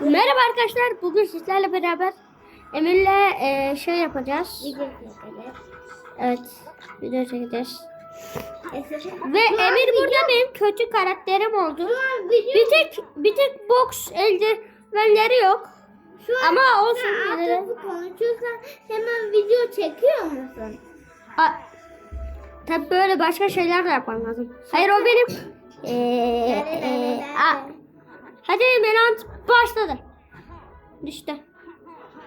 Merhaba arkadaşlar. Bugün sizlerle beraber Emir'le e, şey yapacağız. Evet. Video çekeceğiz. Ve Emir burada benim kötü karakterim oldu. Bir tek bir tek box eldivenleri yok. Şu an Ama olsun artık konuşuyorsan hemen video çekiyor musun? A, tabii böyle başka şeyler de yapmam lazım. Hayır o benim. Ee, ee, a, hadi Menant başladı. Düştü.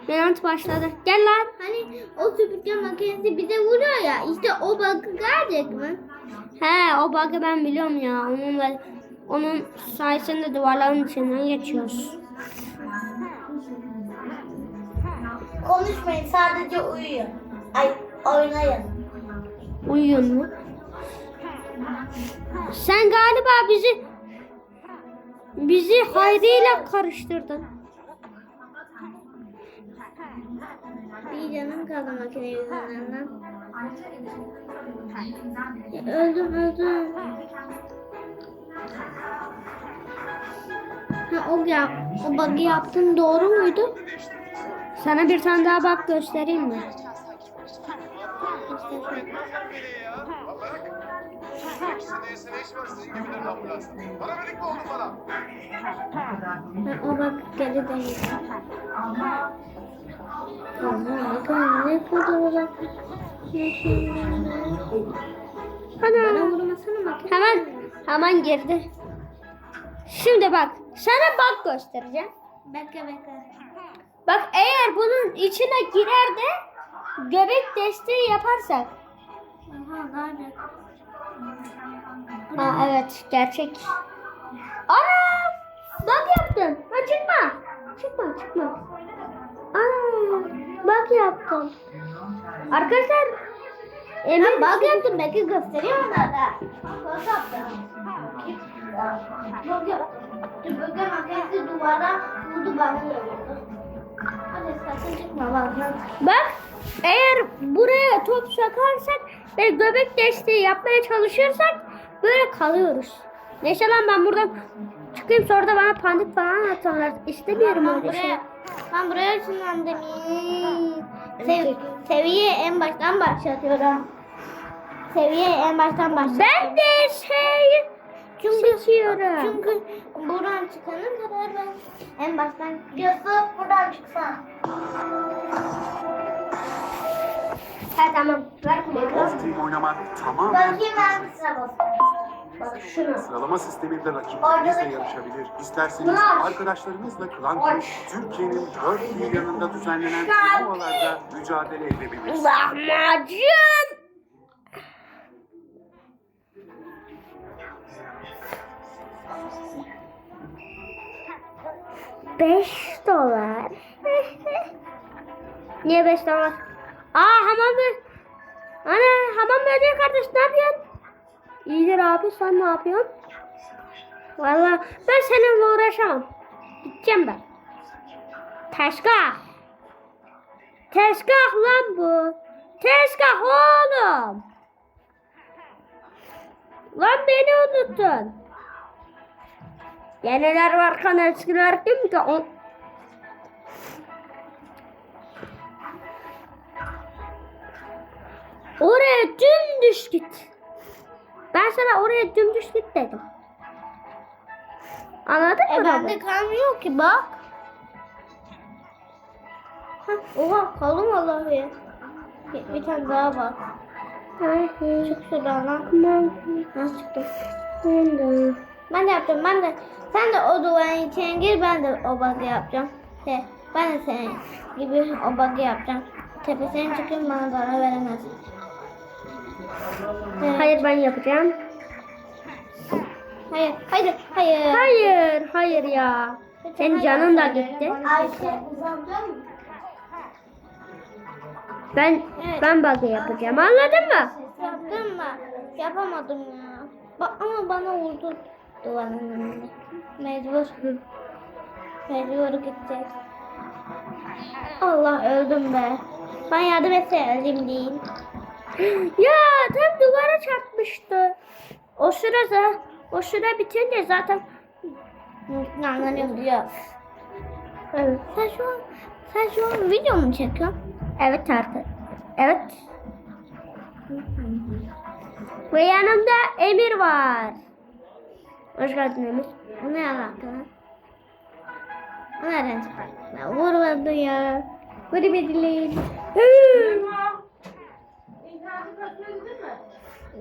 Menant başladı. Gel lan. Hani o süpürge makinesi bize vuruyor ya işte o bakı gelecek mi? He o bug'ı ben biliyorum ya. Onunla onun sayesinde duvarların içinden geçiyoruz. Konuşmayın sadece uyuyun. Ay oynayın. Uyuyor mu? Sen galiba bizi bizi Hayri ile karıştırdın. Bir canım kaldı makine yüzünden. Öldüm öldüm. Ha, o, yap, o bug'ı yaptın doğru muydu? Sana bir tane daha bak göstereyim mi? İşte sen. Seneye iş var sizin gibilerin ambulans. Paramedik mi oldun bana? Ha, o bug geri dönüyor. Aman ne kadar ne kadar uzak. Bana Ana. vurmasana makine. Hemen hemen girdi. Şimdi bak sana bak göstereceğim. Bekle bekle. Bak eğer bunun içine girer de göbek desteği yaparsak. Aha nerede? Aa evet gerçek. Ana! Bak yaptın. Ha çıkma. Çıkma çıkma. Aa, bak yaptım. Arkadaşlar Emir Ben bug yaptım belki göstereyim onlara. Bug yaptım. Bug yaptım. Süpürge makinesi duvara vurdu da bak. Eğer buraya top sokarsak ve göbek desteği yapmaya çalışırsak böyle kalıyoruz. Neyse lan ben buradan çıkayım sonra da bana pandik falan atarlar. İstemiyorum Ben öyle şey. buraya, ben buraya ışınlandım. Sev, seviye en baştan başlatıyorum. Seviye en baştan başlatıyorum. Ben de şey seçiyorum. Çünkü buradan çıkana kadar ben en baştan Yusuf buradan çıksan. Ha tamam. Ver Team oynamak tamamen Bakayım ben sıra basıyorum. Bak şunu. sıralama sisteminde Orada rakiplerinizle yarışabilir. İsterseniz Bunlar. arkadaşlarınızla Klan Türkiye'nin dört il yanında düzenlenen turnuvalarda mücadele edebilirsiniz. Lahmacun. Beş dolar. Niye beş dolar? Aa hamam bö... Ana hamam böceği kardeş ne yapıyorsun? İyidir abi sen ne yapıyorsun? Vallahi ben seninle uğraşamam. Gideceğim ben. Teşkah. Tezgah lan bu. Tezgah oğlum. Lan beni unuttun. Yeniler varken eskiler kim ki? O... Oraya dümdüz git. Ben sana oraya dümdüz git dedim. Anladın mı? E baba? bende kalmıyor ki bak. Hah, oha kaldım vallahi. Bir, bir tane daha bak. Çık şuradan lan. Nasıl çıktı? Ben de yapacağım ben de. Sen de o duvarın içine gir ben de o bug'ı yapacağım. He, ben de senin gibi o bug'ı yapacağım. Tepesine çıkayım bana zarar veremez. Hayır ben yapacağım. hayır, hayır, hayır. Hayır, hayır ya. Senin canın da gitti. Ayşe mı? Ben Evet. ben bug'ı yapacağım. Anladın mı? Yaptın mı? Yapamadım ya. Ba ama bana vurdu duvarın önünde. Mecbur. Mecbur gideceğiz. Allah öldüm be. Ben yardım etse öldüm değil. Ya tam duvara çarpmıştı. O sırada o süre bitince zaten Anlanıyor diyor. Evet. Sen şu an sen şu an video mu çekiyorsun? Evet artık. Evet. Ve yanımda Emir var. Hoş geldin Emir. Bu ne alaka? O nereden çıktı? Ya vurmadı ya.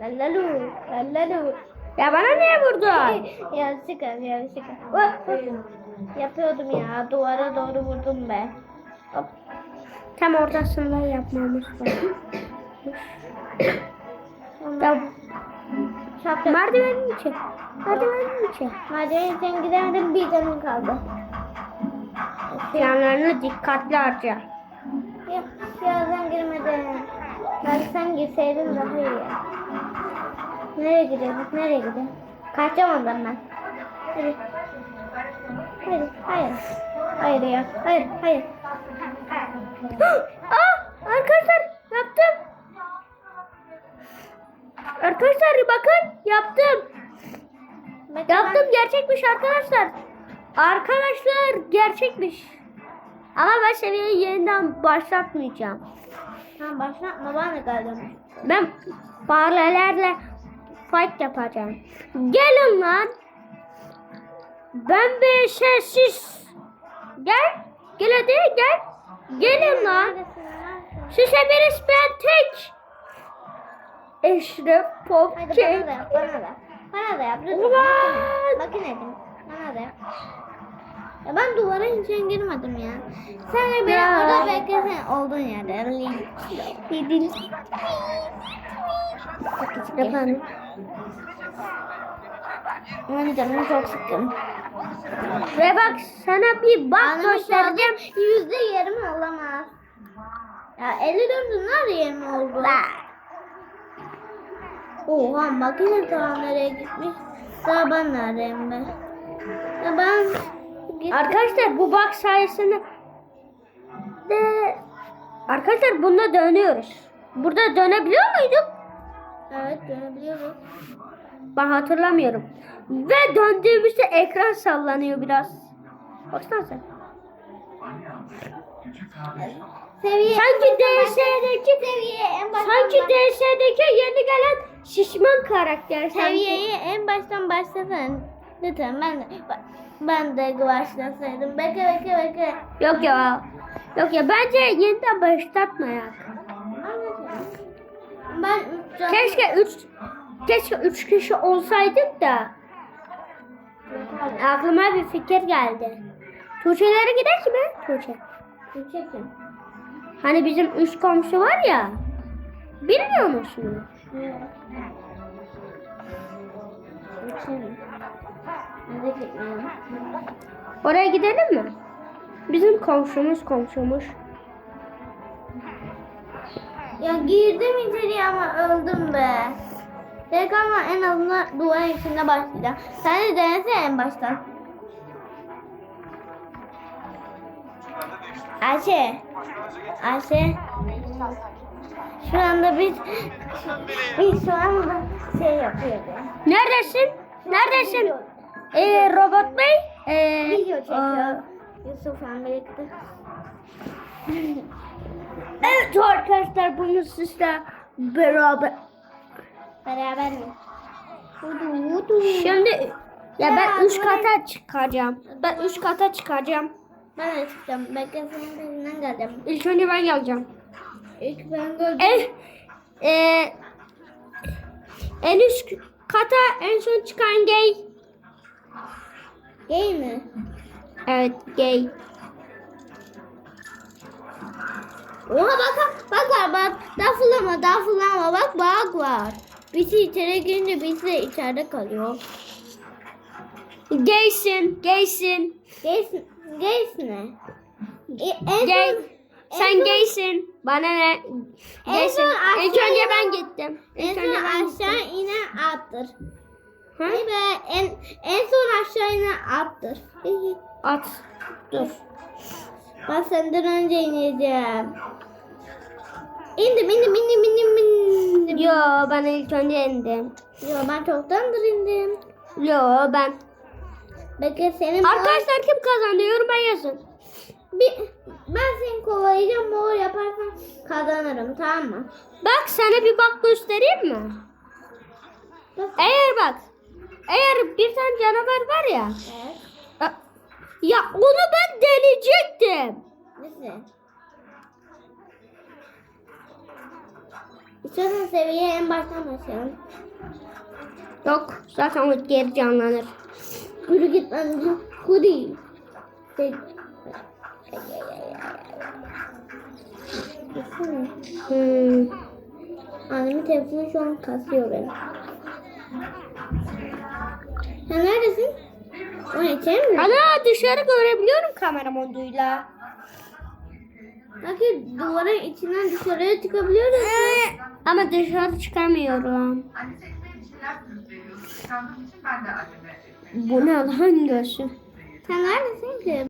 Lallalu, lallalu. ya bana niye vurdun? ya sıkar, ya sıkar. Hop, hop. Yapıyordum ya, duvara doğru vurdum be. Hop. Tam ortasında yapmamız lazım. Ondan çarptım. Merdivenin içi. Merdivenin içi. Merdiven için gidemedim, bir canım kaldı. Planlarını dikkatli harca. Ya, birazdan girmedim. Belki sen girseydin daha iyi. Nereye gidiyorsun? Nereye gidiyorsun? Kaçacağım ondan ben. Hadi. Hayır, hayır. Hayır ya. Hayır, hayır. ah, arkadaşlar yaptım. Arkadaşlar bakın yaptım. Yaptım gerçekmiş arkadaşlar. Arkadaşlar gerçekmiş. Ama ben seviyeyi yeniden başlatmayacağım. Ha, başlatma bana geldim. Ben farelerle fight yapacağım. Gelin lan. Ben bir sessiz. Gel. Gel hadi gel. Gelin lan. Size birisi ben tek. Eşref Hadi Popçek. bana da yap, bana da. Bana da yap. Lütfen. Ulan! Bakın edin. Bana da yap. Ya ben duvara hiç girmedim ya. Sen de beni Ya. orada beklesen olduğun yerde. Efendim. Ben canım çok sıkkın. Ve bak sana bir bak göstereceğim. Yüzde yarım olamaz. Ya 54'ün nerede yarım oldu? Oha makine daha nereye gitmiş? Daha ben neredeyim be? Ya ben git- Arkadaşlar bu bak sayesinde de arkadaşlar bunda dönüyoruz. Burada dönebiliyor muyduk? Evet dönebiliyoruz. Ben hatırlamıyorum. Ve döndüğümüzde ekran sallanıyor biraz. Baksana sen. Seviye Sanki DS'deki seviye en baştan sanki DS'deki yeni gelen şişman karakter sanki. seviyeyi en baştan başlasan. Lütfen ben de ben de başlasaydım. Bekle bekle bekle. Yok ya. Yok ya bence yeniden başlatmayak. Ben Keşke 3 keşke 3 kişi olsaydık da aklıma bir fikir geldi. Tuğçe'lere gidelim mi? Tuğçe. Çekin. Hani bizim üst komşu var ya. Bilmiyor musun? Evet. Oraya gidelim mi? Bizim komşumuz komşumuz. Ya girdim içeriye ama öldüm be. Tek ama en azından duvar içinde başlayacağım. Sen de denesene en baştan. Ayşe. Ayşe. Şu anda biz biz şu anda şey yapıyoruz. Neredesin? Neredesin? Ee, robot bey? Ee, Video çekiyor. Yusuf'la birlikte. Evet arkadaşlar bunu sizle beraber. Beraber mi? Hudu hudu. Şimdi ya Ya, ben üç kata çıkacağım. Ben üç kata çıkacağım. Ben de çıkacağım. Bekle senin geleceğim. İlk önce ben geleceğim. İlk ben gördüm. En, e, en üst kata en son çıkan gay. Gay mi? Evet gay. Oha bak bak var bak. Daha fırlama daha fırlama bak bak var. Birisi içeri girince birisi de içeride kalıyor. Gaysin, gaysin. Gays, gays ne? E, Gay. Sen gaysin. Bana ne? Gaysin. İlk önce ben gittim. En İlk son önce ben gittim. aşağı inen attır. Ha? En, en son aşağı inen attır. At. Dur. Ben senden önce ineceğim. İndim indim indim indim indim. Yo ben ilk önce indim. Yo ben çoktandır indim. Yo ben. Bekle senin Arkadaşlar kim kazandı yoruma yazın. Bir, ben seni kovalayacağım. Mor yaparsan kazanırım tamam mı? Bak sana bir bak göstereyim mi? Eğer bak. Eğer bir tane canavar var ya. Evet. Ya onu ben deneyecektim. Nasıl? İstiyorsan seviyeye en baştan başlayalım. Yok zaten o geri canlanır. Yürü git. Hadi. Şey- Gitsene. Hmm. Annemin telefonu şu an kasıyor benim. Sen neredesin? O içeri mi? Ana dışarı görebiliyorum kamera moduyla. Bakın duvarın içinden dışarıya çıkabiliyoruz. Ee, ama dışarı çıkamıyorum. Bu ne lan görsün. Sen neredesin ki?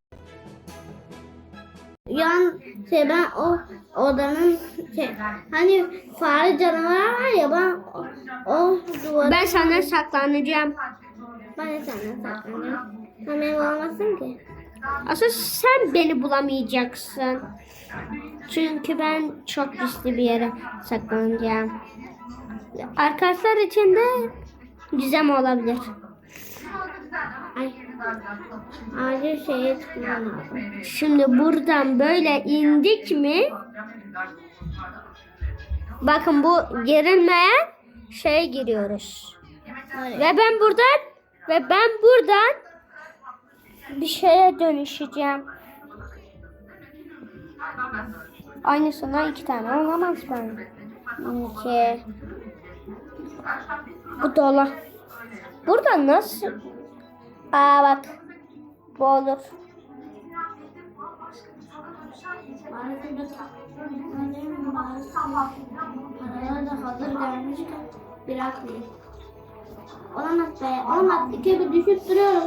Yan şey ben o odanın şey hani fare canavar var ya ben o, o duvarı Ben senden saklanacağım. Ben de senden saklanıyorum. Sen benim olmasın ki. Aslında sen beni bulamayacaksın. Çünkü ben çok gizli bir yere saklanacağım. Arkadaşlar için de gizem olabilir. Ay. Acil şeye çıkmam lazım. Şimdi buradan böyle indik mi? Bakın bu gerilmeyen şeye giriyoruz. Ve ben buradan ve ben buradan bir şeye dönüşeceğim. Aynısından iki tane olamaz ben. İki. Bu dola. Burada nasıl? Aa bak. Bu olur. Paralar da hazır gelmişken bırakmayayım. Olamaz be. Olamaz. İki bir düşüp duruyorum.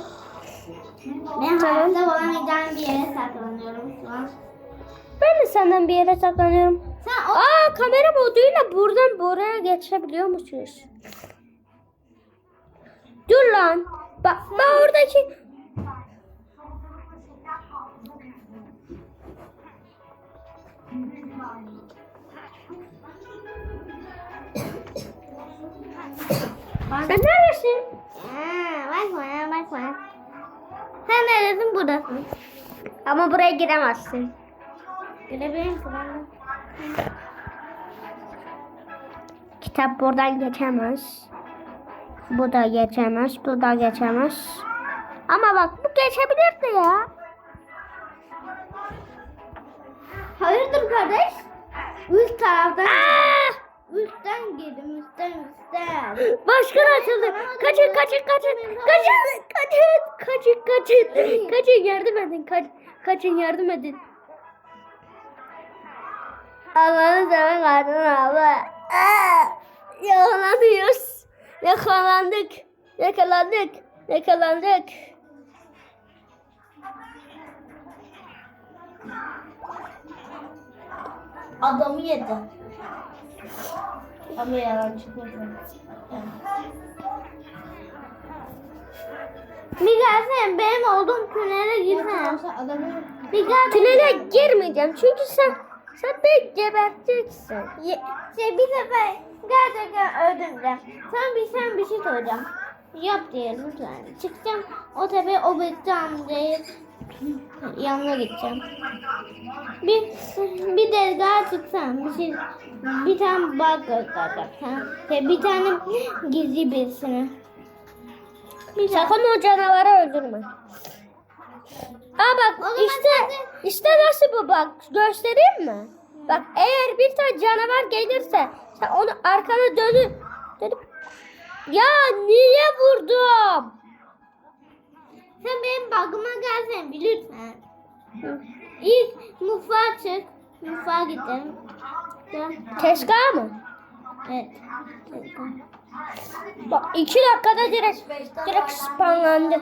Ben hayatta olamayacağım bir yere saklanıyorum şu an. Ben de senden bir yere saklanıyorum. Sen o Aa kamera moduyla buradan buraya geçebiliyor musunuz? Dur lan. Bak ben oradaki Sen neredesin? Aa, bakma ya bakma. Sen neredesin buradasın? Ama buraya giremezsin. Görebilirim ki ben. Kitap buradan geçemez. Bu da geçemez. Bu da geçemez. Ama bak bu geçebilirdi ya. Hayırdır kardeş? Üst taraftan. Aa! Üstten girdim üstten üstten. Başkan açıldı. Kaçın kaçın kaçın. Kaçın kaçın. Kaçın kaçın. Kaçın yardım edin. Kaç, kaçın yardım edin. Allah'ını seven kadın abi. Aa! Yakalanıyoruz. Yakalandık. Yakalandık. Yakalandık. Adamı yedi. Ama yalan çıkmadı. Bir gelsene benim olduğum tünele girsene. Bir gel Tünele girmeyeceğim çünkü sen sen beni geberteceksin. Ye- şey bir sefer gerçekten öldüreceğim. Sana bir sen bir şey soracağım. Yap diye lütfen. Çıkacağım o tepe o bekçi amcayı yanına gideceğim. Bir bir dergaha çıksam bir şey bir tane bak göstereceksin. Şey, bir tane gizli birisini. Bir. Sakın o canavarı öldürme. Aa bak işte de- işte nasıl bu bak göstereyim mi? Bak eğer bir tane canavar gelirse sen onu arkana dönüp dönüp ya niye vurdum? Benim bagıma gelsen lütfen. İlk mutfağa çık. Mutfağa gidelim. Tezgah mı? Evet. Bak iki dakikada direkt direkt spamlandı.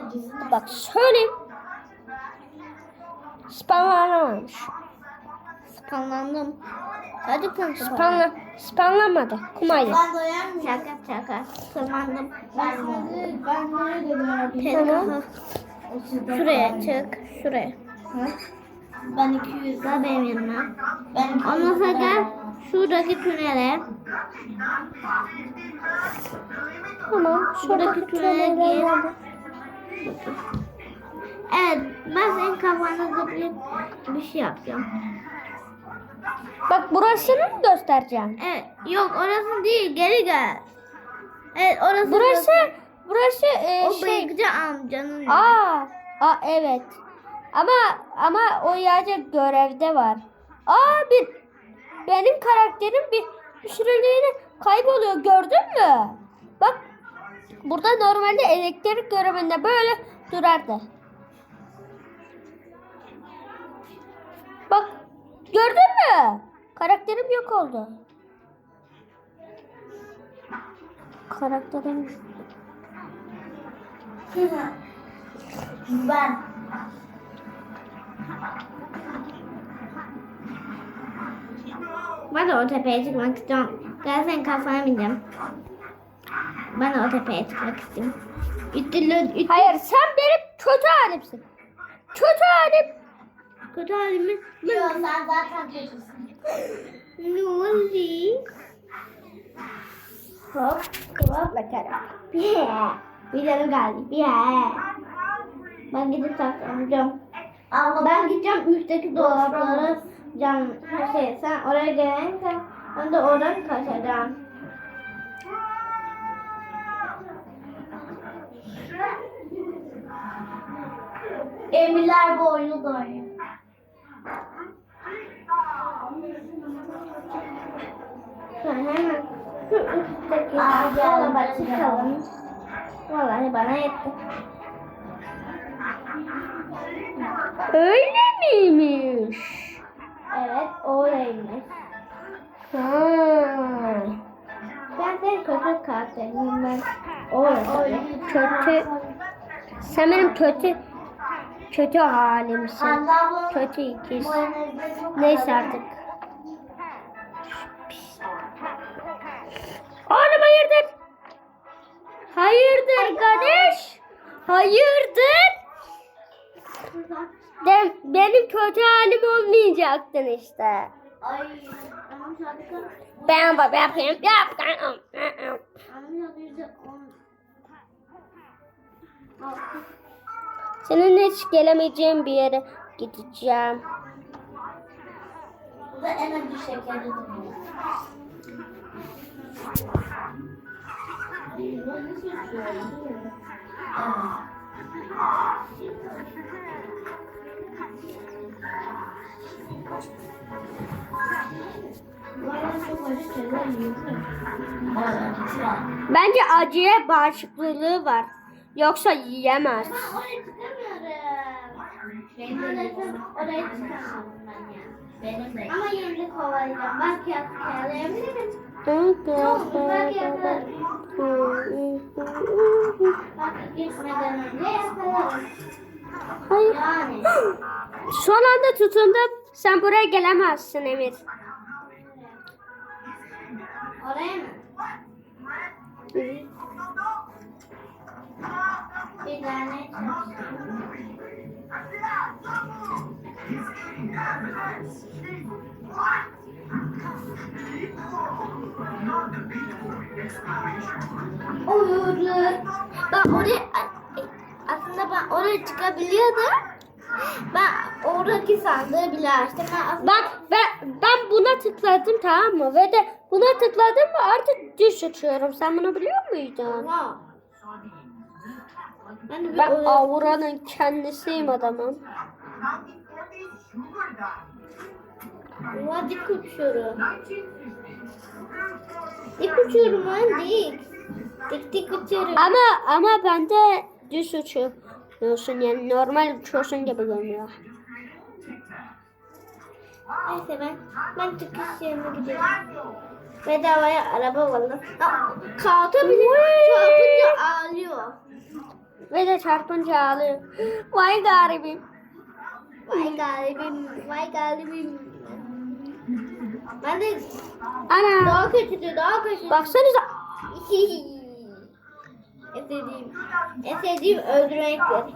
Bak söyleyeyim. Spamlanamamış. Spanlandım. Hadi konuş. Spamla, spamlanmadı. Kumayla. Şaka şaka. Tırmandım. Ben Tamam. Şuraya çık. Şuraya. Ben 200. Gel benim yanıma. Ben Ondan sonra gel şuradaki tünele. Tamam. Şuradaki tünele gir. Evet, ben senin zıplayıp bir şey yapacağım. Bak burasını mı göstereceğim? Evet, yok orası değil, geri gel. Evet, orası. Burası burası e, O şey. bıyıkçı amcanın. Aa, aa evet. Ama ama o yerde görevde var. Aa bir benim karakterim bir, bir süreliğine kayboluyor gördün mü? Bak burada normalde elektrik görevinde böyle durardı. Bak gördün mü? Karakterim yok oldu. Karakterim Ben. Ben de o tepeye çıkmak istiyorum. Gel senin kafana bineceğim. Ben de o tepeye çıkmak istiyorum. İttille, it, Hayır sen benim kötü halimsin. Kötü halim. kötü halimi. Yok sen zaten kötüsün. ne oldu? Hop, hop bakalım. Canım geldi. Yeah. Ben gidip saklanacağım. Ben gideceğim üstteki dolaplara cam şey sen oraya gelince ben de oradan kaçacağım. Emirler bu oyunu da oynuyor. Hemen şu üstteki dolaba çıkalım. Vallahi bana yetti. Öyle miymiş? Evet, öyleymiş. Ha. Ben senin kötü karakterim ben. Öyle. Kötü. Sen benim kötü kötü halimsin. Kötü ikiz. Neyse artık. Oğlum hayırdır? Hayırdır kardeş? Hayırdır? De, benim kötü halim olmayacaktın işte. Ay. Ben baba yapayım. Yap. Annem yüzde on. Senin hiç gelemeyeceğin bir yere gideceğim. Bu da en acı şekeri. Bence acıya bağışıklığı var. Yoksa yiyemez. Oraya çıkamıyorum. Oraya ya. Benim de. Ama de kovalayacağım. Ben kıyas kıyalayabilirim. Bak gitmeden önce yakalarım. Hayır. Yani. Son anda tutundum. Sen buraya gelemezsin Emir. Oraya mı? Bir tane çalıştım. Olur. Ben oraya aslında ben oraya çıkabiliyordum. Ben oradaki sandığı bile açtım. Ben aslında Bak ben, ben buna tıkladım tamam mı? Ve de buna tıkladım mı artık düş uçuyorum. Sen bunu biliyor muydun? Ama ben Ben Aura'nın kendisiyim adamım. Oha dik uçuyorum. Dik uçuyorum lan dik. Dik dik uçuyorum. Ama ama bende düz uçuyorsun yani normal uçuyorsun gibi görünüyor. Neyse ben ben çıkış yerine gidiyorum. Bedavaya araba buldum. Kağıta bile çarpınca ağlıyor. Ve de çarpınca ağlıyor. Vay garibim. Vay garibim, vay garibim. Ben de Ana. daha kötüydü, daha kötü. Baksanıza. Esediğim, esediğim öldürmektir.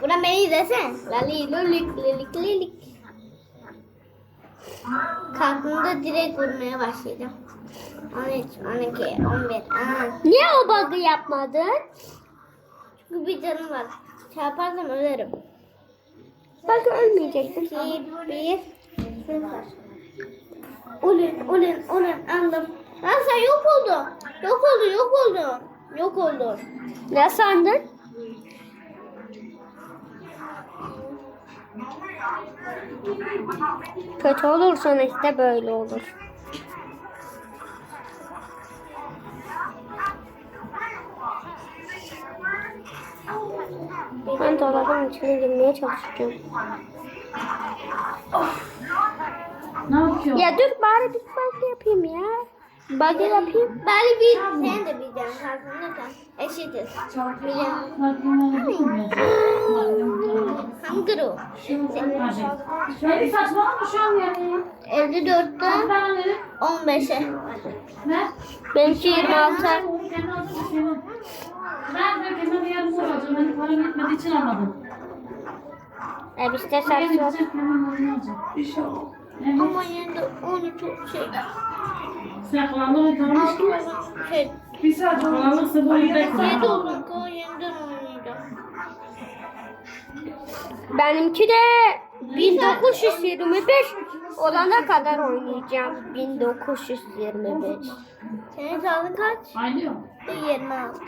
Buradan beni izlesene. Lali lulik lilik lilik. Kalktığımda direkt vurmaya başladım. 13, 12, 11. Aa. Niye o bug'ı yapmadın? Çünkü bir canım var. Çarparsam ölerim. Bak ölmeyecektin. 2, 1, 0. Olin, olin, olin aldım. Lan sen yok oldun. Yok oldu, yok oldun. Yok oldun. Ne sandın? Kötü olursan işte böyle olur. Ben dolabın içine girmeye çalışacağım. Ne yapıyor? Ya dur bari bir bug yapayım ya. Bug yapayım. Bari bir, sen de bir canım kalktığında sen eşitiz. Bir bilmiyor. Hangi o? Şöyle saçmalama şu an yani. 54'ten Ben dedim. 15'e. Ne? Benimki 26. Kendi aldım senin. Ben de kendime yardım soracağım. Benim param yetmediği için almadım. E işte Ben saç var. gideceğim hemen oyunu alacağım. İnşallah. Evet. Ama yine de 13 şey. Oyun tamam. 6 şey. Bir saat kulağınlıksa bu oyunu 7 bekle. olun ko yeniden oynayacağım. Benimki de 1925 olana kadar oynayacağım. 1925. Senin sağlığın kaç? Aynı. Bu 26.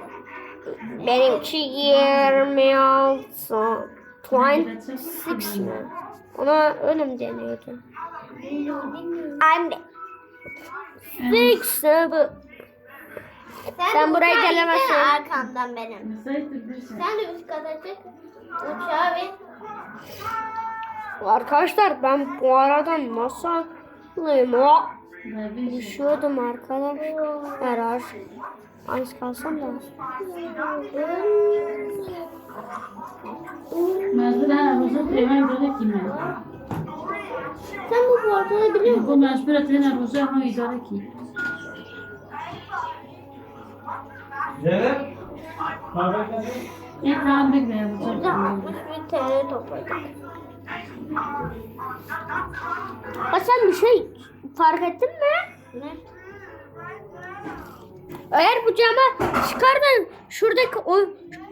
Benimki 26. 26 mi? Ona öyle mi deniyordu? Anne. Six, seven. Sen de buraya uçağa gelemezsin. gitsene Arkamdan benim. Sen de üst kata çık. Uçağa bin. Arkadaşlar ben bu arada nasıl aklıyım? Ne bir şey. Düşüyordum arkadaşlar. Az kalsam da. Mecbur ha, roza hemen böyle ki Sen bu portalı biliyor musun? Bu mecbur etene roza hemen idare ki. Zeynep. Kahve geldi. E tamam bekle Burada yapacağım. 60 bin TL topladık. Aa, sen bir şey fark ettin mi? Ne? Eğer bu cama çıkar da şuradaki o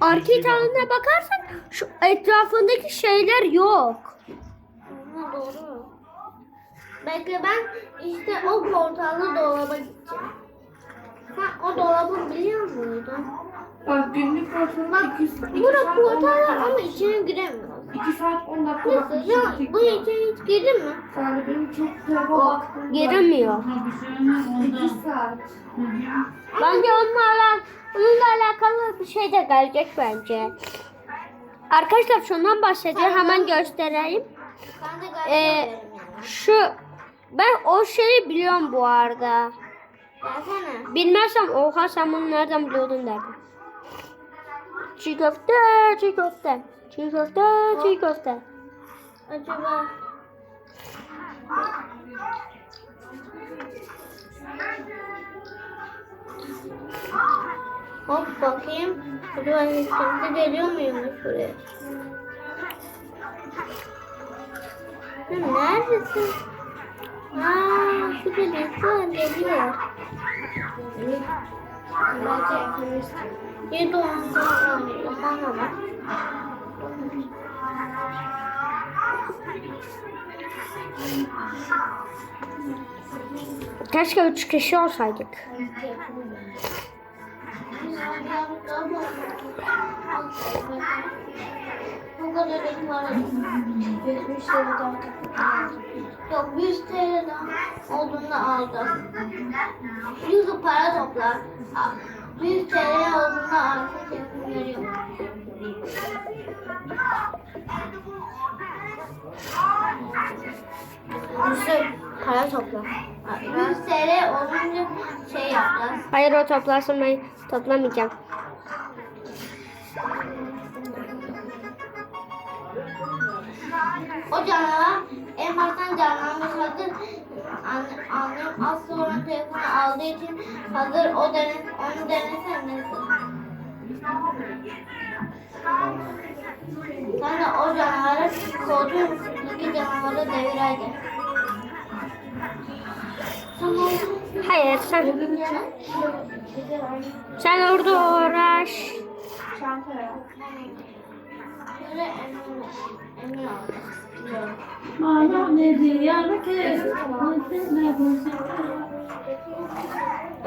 arcade alanına bakarsan şu etrafındaki şeyler yok. Ha, doğru. Bekle ben işte o portallı dolaba gideceğim. Sen o dolabı biliyor muydun? Bak günlük portalına 2 Bura portal ama içine giremiyoruz. 2 saat 10 dakika bakmışım. ya bu içine hiç girdin mi? Yani benim çok telefon baktım. Giremiyor. Ha bir şey olmaz 2 ondan. saat. Bence onunla, ala- onunla alakalı bir şey de gelecek bence. Arkadaşlar şundan bahsediyor. Hemen göstereyim. Ben de galiba Ee, yani. şu ben o şeyi biliyorum bu arada. Gelsene. Bilmezsem oha sen bunu nereden biliyordun derdim. Çiğ köfte, çiğ köfte. Çiğ köfte, çiğ köfte. Acaba Hop bakayım. Acaba kimse geliyor muymuş buraya? Sen neredesin? Aa, şurada birisi var geliyor. Belki. Yedi onda oynuyor. Bana bak. Keşke üç kişi olsaydık. Bu kadar bir para. 70 TL'den. Yok 100 TL'den olduğunda aldım. 100 para toplar. 100 TL olduğunda artık. Yusuf para topla. 100 TL olunca şey yapacağız. Hayır o toplarsın ben toplamayacağım. O canavar en baştan canlanmış hazır Anne- annem az sonra telefonu aldığı için hazır o dene, onu denesen nasıl? o canavarı koltuğun üstündeki canavarı devireydi. Hayır sen sen orada uğraş.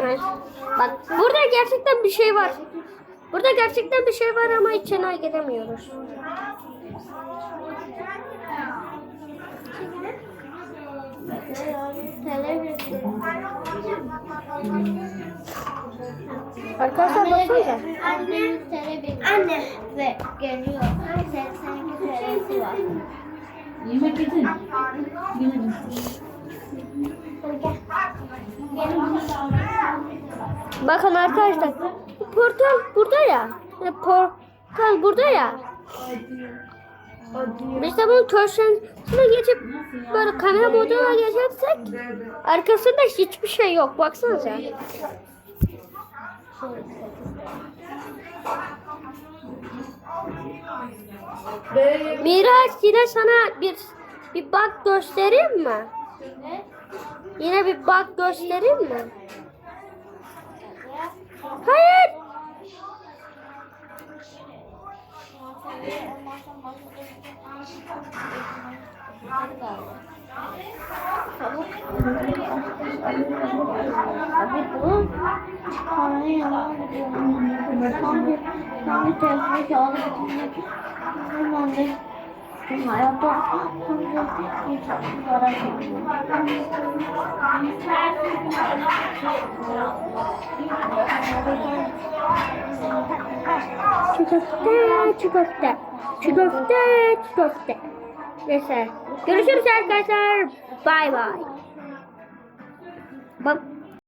Evet. Bak burada gerçekten bir şey var. Burada gerçekten bir şey var ama içine giremiyoruz. Arkadaşlar baksanıza. Anne, anne ve geliyor. 82 TL'si var. Yemek getir. Gelirim. Bakın arkadaşlar. Portal burada ya. Portal burada ya. De bunun köşesine geçip böyle kamera moduna geçersek arkasında hiçbir şey yok. Baksanıza. Miraç yine sana bir bir bak göstereyim mi? Yine bir bak göstereyim mi? Hayır. Abi bu çıkarmayı yalan Sanki, sanki telefonu kağıdı bitirmek. Ben de benim hayatta Çikolata, çikolata. Çikolata, çikolata. Neyse. Görüşürüz arkadaşlar. Bay bay. Bak